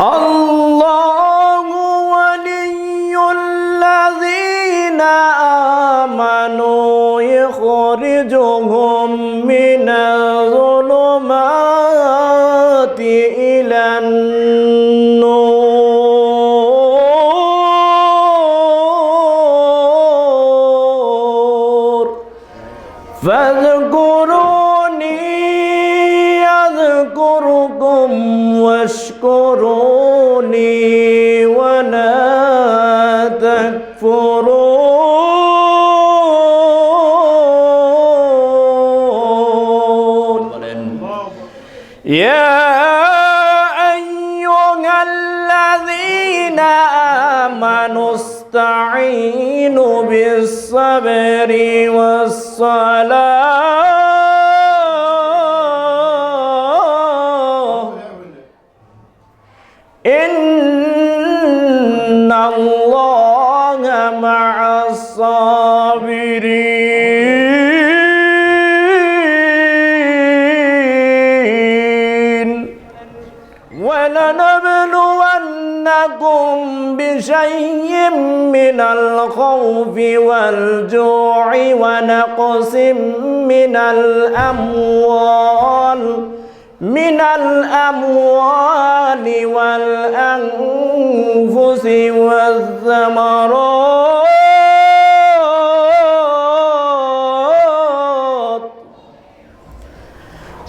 الله ولي الذين آمنوا يخرجهم يا أيها الذين آمنوا استعينوا بالصبر والصلاة ولنبلونكم بشيء من الخوف والجوع ونقص من الأموال من الأموال والأنفس والثمرات.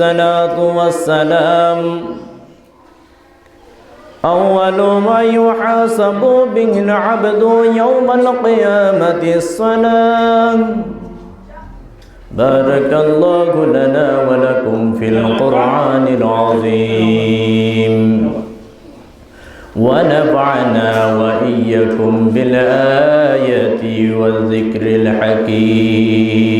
الصلاة والسلام. أول ما يحاسب به العبد يوم القيامة الصلاة. بارك الله لنا ولكم في القرآن العظيم. ونفعنا وإياكم بالآية والذكر الحكيم.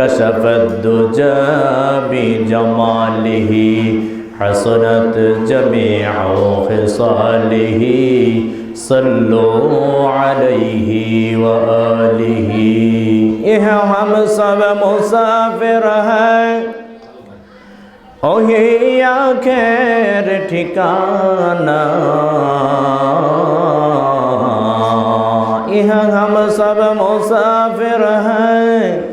كشف الدجى بجماله حسنت جميع خصاله. صلوا عليه وآله. إيه هم سب مسافر ہیں وہی آخر ٹھکانہ إيه هم سب مسافر ہیں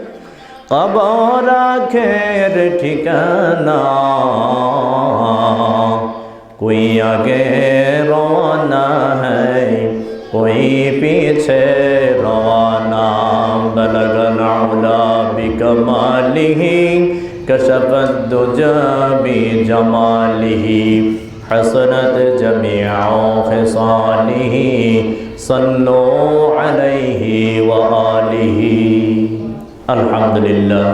কবর খের ঠিকানা کوئی آگے رونا ہے، کوئی پیچھے رونا۔ بلغ العلا بکمالہ کشف الدجا بجمالہ حسنت جميع خصاله صلوا عليه وآلہ۔ আলহামদুলিল্লাহ।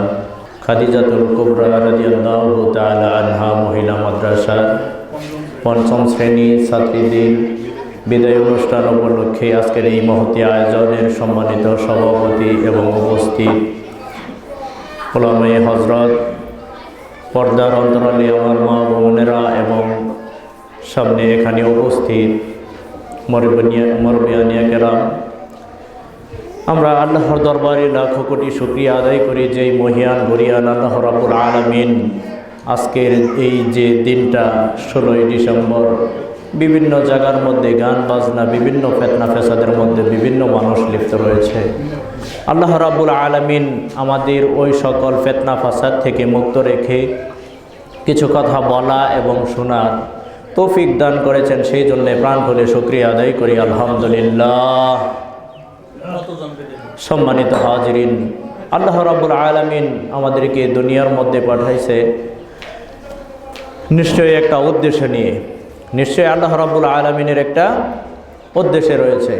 খাদিজাতুল কুবরা রাজিয়াল্লাহু তাআলা আনহা, মহিলা মাদ্রাসার পঞ্চম শ্রেণি, ছাত্রীদের বিদায় অনুষ্ঠান উপলক্ষে আজকের এই মহতি আয়োজনের সম্মানিত সভাপতি এবং উপস্থিত ওলামে হজরত পর্দার অন্তরালে আমার মা বোনেরা এবং সামনে এখানে উপস্থিত মরবিয়ানিয়া কেরাম আমরা আল্লাহর দরবারে লাখো কোটি শুক্রিয়া আদায় করি যেই মহিয়ান গরিয়ান আল্লাহ রাবুল আলমিন আজকের এই যে দিনটা, ষোলোই ডিসেম্বর, বিভিন্ন জায়গার মধ্যে গান বাজনা, বিভিন্ন ফেতনা ফেসাদের মধ্যে বিভিন্ন মানুষ লিপ্ত রয়েছে। আল্লাহ রাবুল আলমিন আমাদের ওই সকল ফেতনা ফাসাদ থেকে মুক্ত রেখে কিছু কথা বলা এবং শোনার তৌফিক দান করেছেন। সেই জন্যে প্রাণ খুলে শুক্রিয়া আদায় করি। আলহামদুলিল্লাহ। সম্মানিত হাজরিন, আল্লাহ রাবুল আলমিন আমাদেরকে দুনিয়ার মধ্যে পাঠাইছে নিশ্চয়ই একটা উদ্দেশ্য নিয়ে। নিশ্চয়ই আল্লাহ রাবুল আলমিনের একটা উদ্দেশ্যে রয়েছে।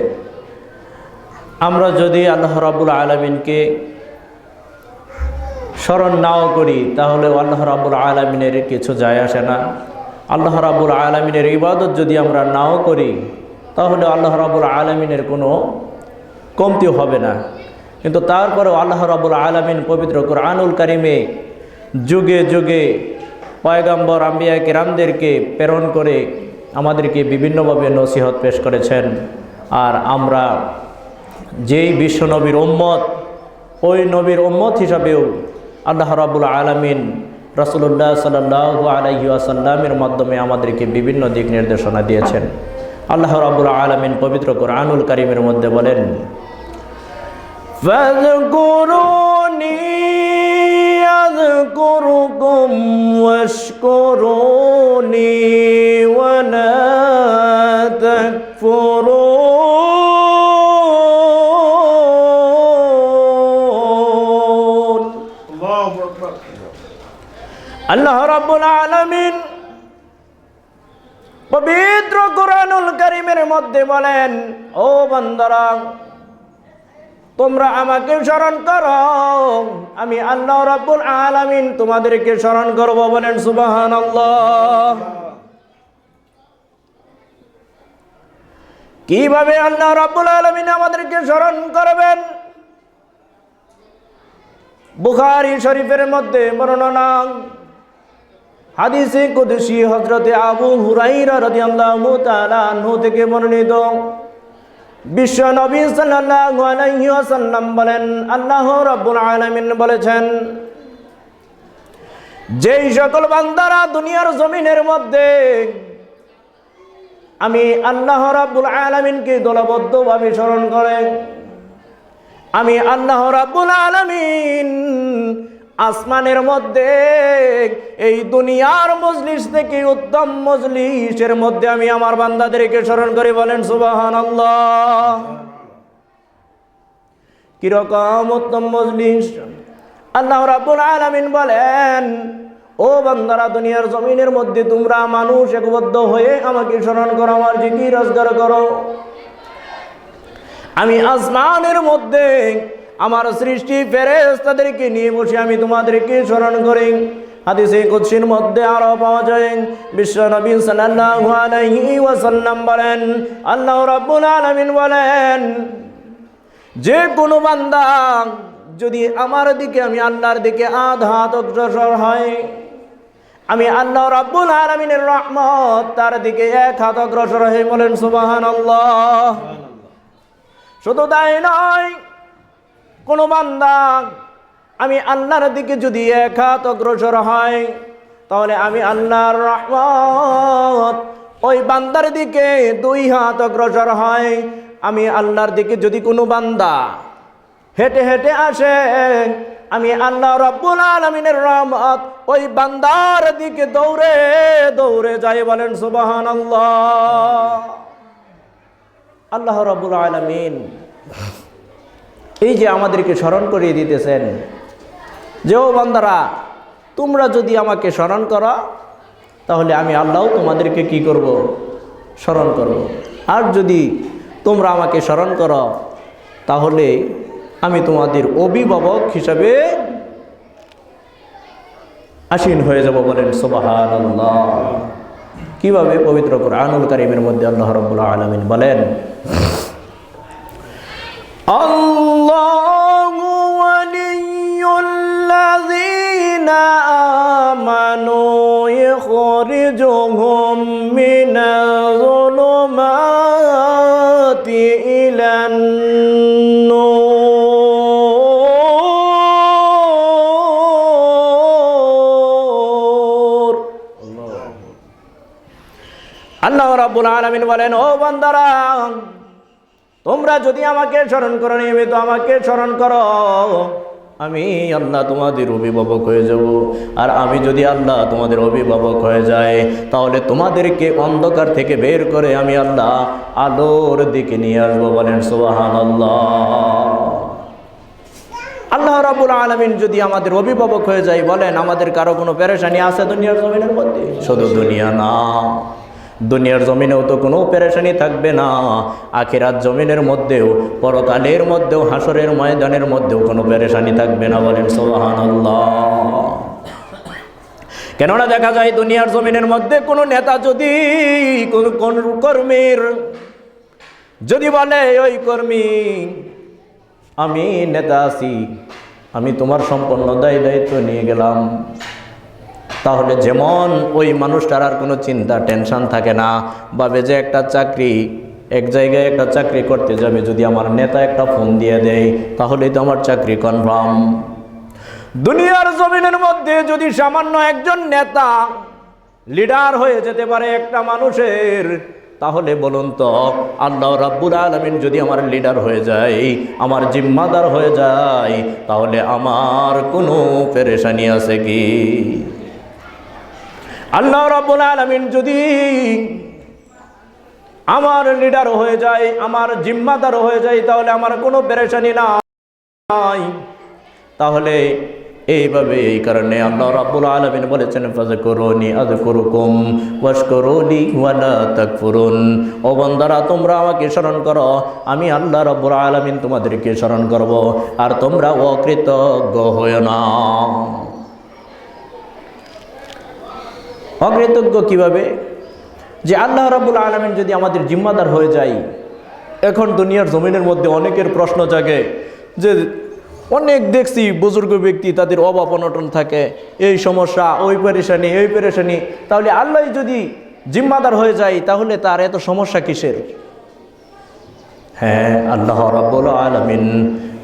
আমরা যদি আল্লাহ রাবুল আলমিনকে স্মরণ নাও করি, তাহলে আল্লাহ রাবুল আলমিনের কিছু যায় আসে না। আল্লাহ রাবুল আলমিনের ইবাদত যদি আমরা নাও করি, তাহলে আল্লাহ রাবুল আলমিনের কোনো কমতি হবে না। কিন্তু তারপরেও আল্লাহ রাবুল আলমিন পবিত্র কোরআনুল কারিমে যুগে যুগে পয়গাম্বর, আম্বিয়া কিরামদেরকে প্রেরণ করে আমাদেরকে বিভিন্নভাবে নসিহত পেশ করেছেন। আর আমরা যেই বিশ্ব নবীর উম্মত, ওই নবীর উম্মত হিসাবেও আল্লাহ রাবুল আলমিন রসুল্লাহ সাল্লাহ আলহি আসাল্লামের মাধ্যমে আমাদেরকে বিভিন্ন দিক নির্দেশনা দিয়েছেন। আল্লাহ রাবুল আলমিন পবিত্র কোরআনুল কারিমের মধ্যে বলেন فاذكروني أذكركم واشكروني ولا تكفرون الله أكبر আল্লাহ রাব্বুল আলামিন পবিত্র কোরআনুল কারীমের মধ্যে বলেন ও বান্দারা তোমরা আমাকে স্মরণ করো। আমি আল্লাহ রাব্বুল আলামিন তোমাদেরকে স্মরণ করব বলেন সুবহানাল্লাহ। কীভাবে আল্লাহ রাব্বুল আলামিন আমাদেরকে স্মরণ করবেন? বুখারী শরীফের মধ্যে বর্ণনা। হাদিসে কুদসি হজরতে আবু হুরাইরা রাদিয়াল্লাহু তাআলা আনহু থেকে বর্ণিত। বিশ্ব নবী আলাইহি বলেন, আল্লাহ রাব্বুল আলামিন বলেছেন, যেই সকল বান্দারা দুনিয়ার জমিনের মধ্যে, আমি আল্লাহ রাব্বুল আলামিনকে দলবদ্ধভাবে স্মরণ করে, আমি আল্লাহ রাব্বুল আলামিন আসমানের মধ্যে, এই দুনিয়ার মজলিস থেকে উত্তম মজলিসের মধ্যে আমি আমার বান্দাদেরকে স্মরণ করে, বলেন সুবাহান আল্লাহ কীরকম উত্তম মজলিস? আল্লাহ রাব্বুল আলামিন বলেন, ও বান্দারা, দুনিয়ার জমিনের মধ্যে তোমরা মানুষ একবদ্ধ হয়ে আমাকে স্মরণ করো, আমার জিকির, রোজগার করো। আমি আসমানের মধ্যে আমার সৃষ্টি ফেরেস তাদেরকে নিয়ে বসে আমি তোমাদেরকে স্মরণ করি। হাদিসে কুৎসির মধ্যে আরও পাওয়া যায়, বিশ্ব নবী সাল্লাল্লাহু আলাইহি ওয়াসাল্লাম বলেন, আল্লাহ রাব্বুল আলামিন বলেন, যে কোনো বান্দা যদি আমার দিকে, আমি আল্লাহর দিকে আধাত অগ্রসর হয়, আমি আল্লাহ রাব্বুল আলামিনের রহমত তার দিকে এক হাত অগ্রসর হয়ে বলেন সুবহানাল্লাহ। শুধু তাই নয় কোনো বান্দা, আমি আল্লাহর দিকে যদি এক হাত অগ্রসর হয়, তাহলে আমি আল্লাহর রহমত, ওই বান্দার দিকে দুই হাত অগ্রসর হয়। আমি আল্লাহর দিকে যদি কোনো বান্দা হেঁটে হেঁটে আসে, আমি আল্লাহ রব্বুল আলমিনের রহমত, ওই বান্দার দিকে দৌড়ে দৌড়ে যাই বলেন সুবাহান আল্লাহ রব্বুল আলমিন। এই যে আমাদেরকে স্মরণ করিয়ে দিতেছেন। যে ও বান্দারা, তোমরা যদি আমাকে স্মরণ করো, তাহলে আমি আল্লাহ তোমাদেরকে কি করব? স্মরণ করব। আর যদি তোমরা আমাকে স্মরণ করো, তাহলে আমি তোমাদের অভিভাবক হিসাবে আসীন হয়ে যাব বলেন সোবাহান কীভাবে? পবিত্র কোরআনুল কারিমের মধ্যে আল্লাহ রব্বুল্লাহ আলমিন বলেন يخرجهم من الظلمات إلى النور আল্লাহ রাব্বুল আলামিন বলেন ও বান্দারা তোমরা যদি আমাকে স্মরণ করো নিয়মিত আমাকে স্মরণ করো আমি আল্লাহ তোমাদের অভিভাবক হয়ে যাব। আর আমি যদি আল্লাহ তোমাদের অভিভাবক হয়ে যায় তাহলে তোমাদেরকে অন্ধকার থেকে বের করে আমি আল্লাহ আলোর দিকে নিয়ে আসব বলেন সোহান আল্লাহ আল্লাহ রাবুল আলমিন যদি আমাদের অভিভাবক হয়ে যায় বলেন, আমাদের কারও কোনো পেরেশানি আছে দুনিয়ার জমিনের মধ্যে? শুধু দুনিয়া না। দুনিয়ার জমিনেও তো কোনো পেরেশানি থাকবে না। আখিরাত জমিনের মধ্যেও, পরকালের মধ্যেও হাসরের ময়দানের মধ্যেও কোনো পেরেশানি থাকবে না বলেন সোহান কেননা দেখা যায় দুনিয়ার জমিনের মধ্যে কোনো নেতা যদি কোন কর্মীর, যদি বলে, ওই কর্মী, আমি নেতা আছি, আমি তোমার সম্পন্ন দায় দায়িত্ব নিয়ে গেলাম। তাহলে যেমন ওই মানুষটার আর কোনো চিন্তা, টেনশন থাকে না। ভাবে যে একটা চাকরি, এক জায়গায় একটা চাকরি করতে যাবে, যদি আমার নেতা একটা ফোন দিয়ে দেয়, তাহলেই তো আমার চাকরি কনফার্ম দুনিয়ার জমিনের মধ্যে যদি সামান্য একজন নেতা লিডার হয়ে যেতে পারে একটা মানুষের, তাহলে বলুন তো, আল্লাহ রাব্বুল আলমিন যদি আমার লিডার হয়ে যায়, আমার জিম্মাদার হয়ে যায়, তাহলে আমার কোনো পেরেশানি আছে কি? আল্লাহ রাব্বুল আলমিন যদি আমার লিডার হয়ে যায়, আমার জিম্মাদার হয়ে যায়, তাহলে আমার কোনো পেরেশানি নাই। তাহলে এইভাবে এই কারণে আল্লাহ রাব্বুল আলামিন বলেছেন, ফাযকুরুনি আযকুরুকুম ওয়াশকুরুলি ওয়ালা তাকফুরুন। ও বান্দারা, তোমরা আমাকে স্মরণ করো, আমি আল্লাহ রাব্বুল আলামিন তোমাদেরকে স্মরণ করব, আর তোমরা অকৃতজ্ঞ হয়ো না। অকৃতজ্ঞ কীভাবে? যে আল্লাহ রাবুল আলমিন যদি আমাদের জিম্মাদার হয়ে যায়, এখন দুনিয়ার জমিনের মধ্যে অনেকের প্রশ্ন জাগে যে অনেক দেখছি বুজুর্গ ব্যক্তি তাদের অভাব অনটন থাকে, এই সমস্যা, ওই পেরেশানি, এই পেরেশানি। তাহলে আল্লাহ যদি জিম্মাদার হয়ে যায়, তাহলে তার এত সমস্যা কিসের? হ্যাঁ আল্লাহ রাব্বুল আলমিন,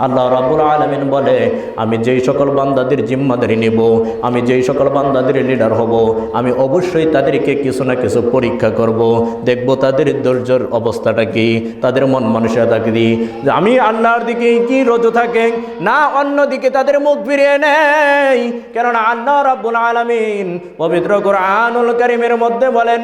আল্লাহ রাব্বুল আলমিন বলে, আমি যেই সকল বান্দাদের জিম্মাদারি নেব, আমি যেই সকল বান্দাদের লিডার হব, আমি অবশ্যই তাদেরকে কিছু না কিছু পরীক্ষা করব, দেখব তাদের ধৈর্যর অবস্থাটা কি, তাদের মন মানসিকতা কি আমি আল্লাহর দিকে কি রোজ থাকে, না অন্য দিকে তাদের মুখ ফিরিয়ে নেই। কেননা আল্লাহ রাব্বুল আলামিন পবিত্র কোরআনুল কারীমের মধ্যে বলেন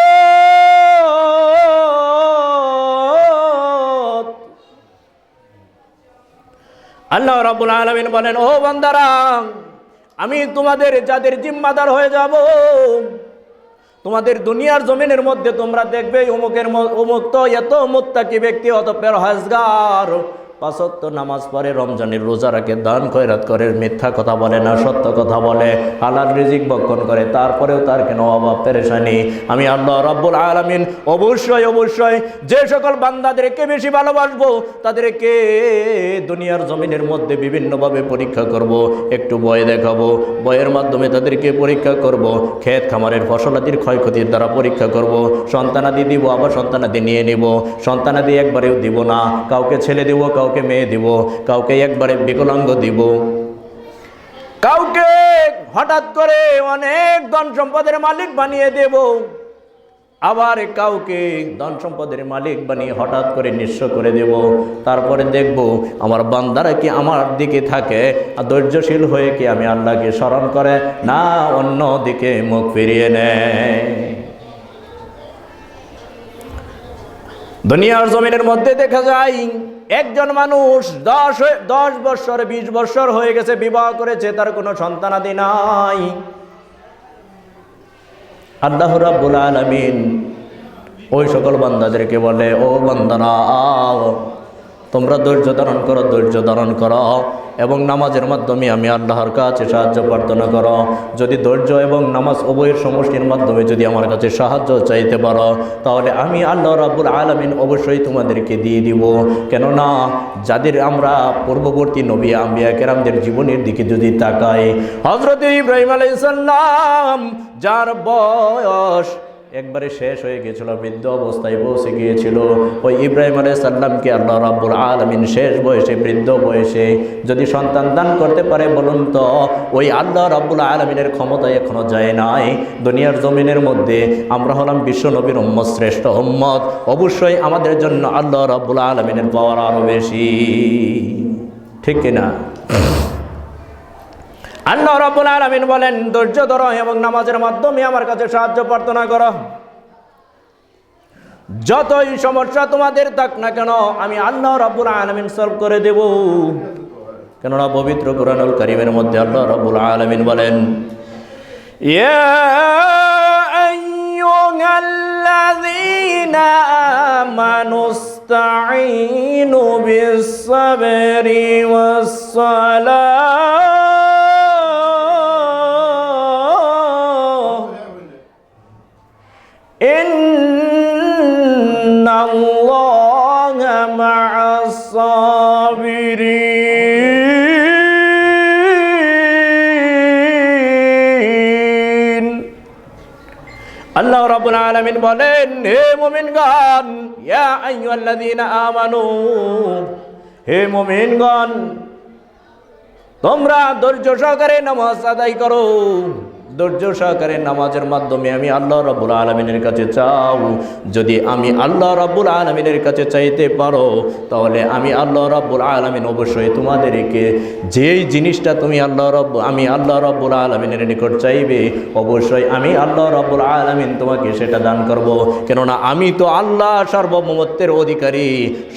আল্লাহ রাবুল আলমিন বলেন, ও বন্দারাম আমি তোমাদের যাদের জিম্মাদার হয়ে যাব, তোমাদের দুনিয়ার জমিনের মধ্যে তোমরা দেখবে অমুকের অমুক তো এত মুক্তি ব্যক্তি অত পেরহাজগার পাঁচত্ব নামাজ পড়ে রমজানের রোজা রাখে, দান খয়রাত করে, মিথ্যা কথা বলে না, সত্য কথা বলে হালাল রিজিক বক্ষণ করে, তারপরেও তার কেন অভাব, পেরেশানি? আমি আল্লাহ রব্বুল আলমিন অবশ্যই অবশ্যই যে সকল বান্দাদেরকে বেশি ভালোবাসবো, তাদেরকে দুনিয়ার জমিনের মধ্যে বিভিন্নভাবে পরীক্ষা করব, একটু বয় দেখাবো, বয়ের মাধ্যমে তাদেরকে পরীক্ষা করব, ক্ষেত খামারের ফসলাদির ক্ষয়ক্ষতির দ্বারা পরীক্ষা করব, সন্তানাদি দিব, আবার সন্তানাদি নিয়ে নিব, সন্তানাদি একবারেও দিব না, কাউকে ছেলে দিব, কাউকে মেয়ে দিব, কাউকে একবারে বিকলাঙ্গ দিব। কাউকে হঠাৎ করে অনেক ধন সম্পদের মালিক বানিয়ে দেব। আবার কাউকে ধন সম্পদের মালিক বানিয়ে হঠাৎ করে নিঃস্ব করে দেব। তারপরে দেখব, আমার বান্দারা কি আমার দিকে থাকে? আর ধৈর্যশীল হয়ে কি আমি আল্লাহকে স্মরণ করে? না অন্য দিকে মুখ ফিরিয়ে নেয়। দুনিয়ার জমিনের মধ্যে দেখা যায় একজন মানুষ দশ দশ বৎসর বিশ বৎসর হয়ে গেছে, বিবাহ করেছে, তার কোনো সন্তানাদি নাই। আল্লাহ রাব্বুল আলামিন ওই সকল বান্দাদেরকে বলে, ও বান্দারা তোমরা ধৈর্য ধারণ করো, ধৈর্য ধারণ করো এবং নামাজের মাধ্যমে আমি আল্লাহর কাছে সাহায্য প্রার্থনা করো। যদি ধৈর্য এবং নামাজ উভয়ের সমষ্টির মাধ্যমে যদি আমার কাছে সাহায্য চাইতে পারো, তাহলে আমি আল্লাহ রাব্বুল আলামিন অবশ্যই তোমাদেরকে দিয়ে দিব। কেননা যাদের আমরা পূর্ববর্তী নবী আম্বিয়া কেরামদের জীবনের দিকে যদি তাকাই হজরত ইব্রাহিম আলাইসাল্লাম যার বয়স একবারে শেষ হয়ে গিয়েছিল, বৃদ্ধ অবস্থায় পৌঁছে গিয়েছিল। ওই ইব্রাহিম আলাইসাল্লামকে আল্লাহ রাব্বুল আলমিন শেষ বয়সে, বৃদ্ধ বয়সে যদি সন্তান দান করতে পারে বলুন তো, ওই আল্লাহ রাব্বুল আলমিনের ক্ষমতা এখনও যায় নাই। দুনিয়ার জমিনের মধ্যে আমরা হলাম বিশ্ব নবীর উম্মত, শ্রেষ্ঠ উম্মত। অবশ্যই আমাদের জন্য আল্লাহ রাব্বুল আলমিনের পাওয়ার আরও বেশি। ঠিক কিনা? আল্লাহ রাব্বুল আলামিন বলেন, ধৈর্য ধরো এবং নামাজের মাধ্যমে আমার কাছে সাহায্য প্রার্থনা করো। যতই সমস্যা তোমাদের থাক না কেন, আমি আল্লাহ রাব্বুল আলামিন সলভ করে দেব। কেননা পবিত্র কোরআনুল কারীমের মধ্যে আল্লাহ রাব্বুল আলামিন বলেন ইসতাঈনু বিস-সাবরি ওয়াস-সালাহ إن الله مع الصابرين আল্লাহ রাব্বুল আলামিন বলেন হে মুমিনগণ ইয়া আইয়ুহাল্লাযীনা আমানু হে মুমিনগণ তোমরা ধৈর্য সহকারে নামাজ আদায় করো ধৈর্য সহকারে নামাজের মাধ্যমে আমি আল্লাহ রাব্বুল আলমিনের কাছে চাও। যদি আমি আল্লাহ রাব্বুল আলমিনের কাছে চাইতে পারো, তাহলে আমি আল্লাহ রাব্বুল আলমিন অবশ্যই তোমাদেরকে যেই জিনিসটা তুমি আল্লাহ রব্ব, আমি আল্লাহ রাব্বুল আলমিনের নিকট চাইবে, অবশ্যই আমি আল্লাহ রাব্বুল আলমিন তোমাকে সেটা দান করব। কেননা আমি তো আল্লাহ সার্বভৌমত্বের অধিকারী,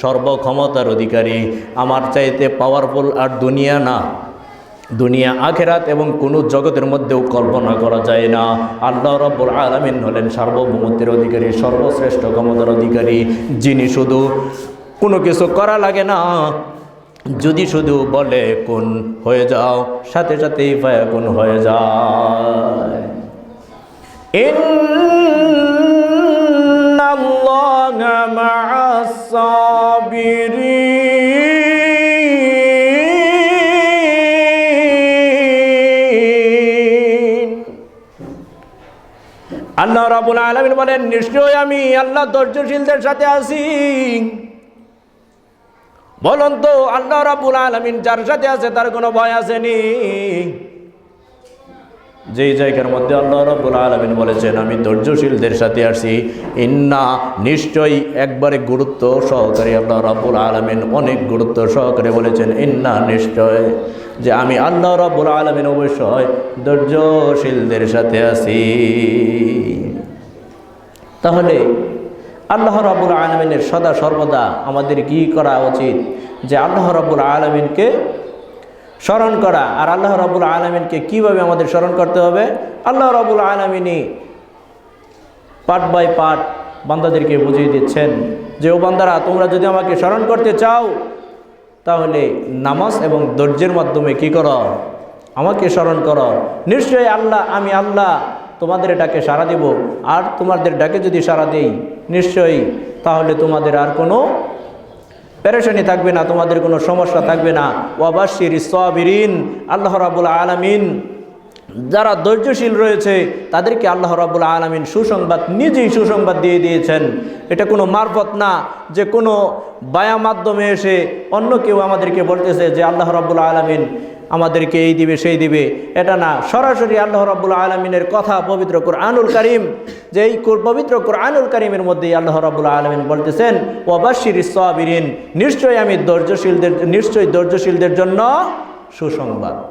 সর্বক্ষমতার অধিকারী। আমার চাইতে পাওয়ারফুল আর দুনিয়া না। দুনিয়া, আখেরাত এবং কোনো জগতের মধ্যেও কল্পনা করা যায় না। আল্লাহ রব্বুল আলমিন হলেন সার্বভৌমত্বের অধিকারী, সর্বশ্রেষ্ঠ ক্ষমতার অধিকারী, যিনি শুধু কোনো কিছু করা লাগে না, যদি শুধু বলে কোন হয়ে যাও, সাথে সাথেই কোন হয়ে যায়। আল্লাহ রাবুল আলমিন বলেন নিশ্চয় আমি আল্লাহ ধৈর্যশীলদের সাথে আছি। বলুন তো, আল্লাহ রাবুল আলমিন যার সাথে আছে তার কোনো ভয় আসেনি? যেই জায়গার মধ্যে আল্লাহ রাবুল আলমিন বলেছেন, আমি ধৈর্যশীলদের সাথে আসি। ইন্না নিশ্চয়ই একবারে গুরুত্ব সহকারে আল্লাহ রাবুল আলমিন অনেক গুরুত্ব সহকারে বলেছেন, ইন্না নিশ্চয় যে আমি আল্লাহ রাবুল আলমিন অবশ্যই ধৈর্যশীলদের সাথে আছি তাহলে আল্লাহ রাবুল আলমিনের সদা সর্বদা আমাদের কি করা উচিত? যে আল্লাহ রাবুল আলমিনকে স্মরণ করা। আর আল্লাহ রবুল আলমিনকে কীভাবে আমাদের স্মরণ করতে হবে? আল্লাহ রাবুল আলমিনই পার্ট বাই পার্ট বান্দাদেরকে বুঝিয়ে দিচ্ছেন যে, ও বান্দারা, তোমরা যদি আমাকে স্মরণ করতে চাও, তাহলে নামাজ এবং ধৈর্যের মাধ্যমে কি করো? আমাকে স্মরণ করো। নিশ্চয়ই আল্লাহ, আমি আল্লাহ, তোমাদের ডাকে সাড়া দেব। আর তোমাদের ডাকে যদি সাড়া দেই, নিশ্চয়ই তাহলে তোমাদের আর কোনো পেরেশানি থাকবে না তোমাদের কোনো সমস্যা থাকবে না। ওয়াবাসির সাবিরিন আল্লাহ রাবুল আলামিন যারা ধৈর্যশীল রয়েছে, তাদেরকে আল্লাহ রাবুল আলমিন সুসংবাদ, নিজেই সুসংবাদ দিয়ে দিয়েছেন। এটা কোনো মারফত না যে কোনো বায়া মাধ্যমে এসে অন্য কেউ আমাদেরকে বলতেছে যে আল্লাহ রাবুল আলমিন আমাদেরকে এই দিবে, সেই দিবে। এটা না। সরাসরি আল্লাহ রাবুল আলমিনের কথা পবিত্র কোরআনুল করিম, যে এই কুর- পবিত্র কোরআনুল করিমের মধ্যেই আল্লাহ রাবুল আলমিন বলতেছেন ওবাসির সাবিরিন নিশ্চয়ই আমি ধৈর্যশীলদের, নিশ্চয়ই ধৈর্যশীলদের জন্য সুসংবাদ।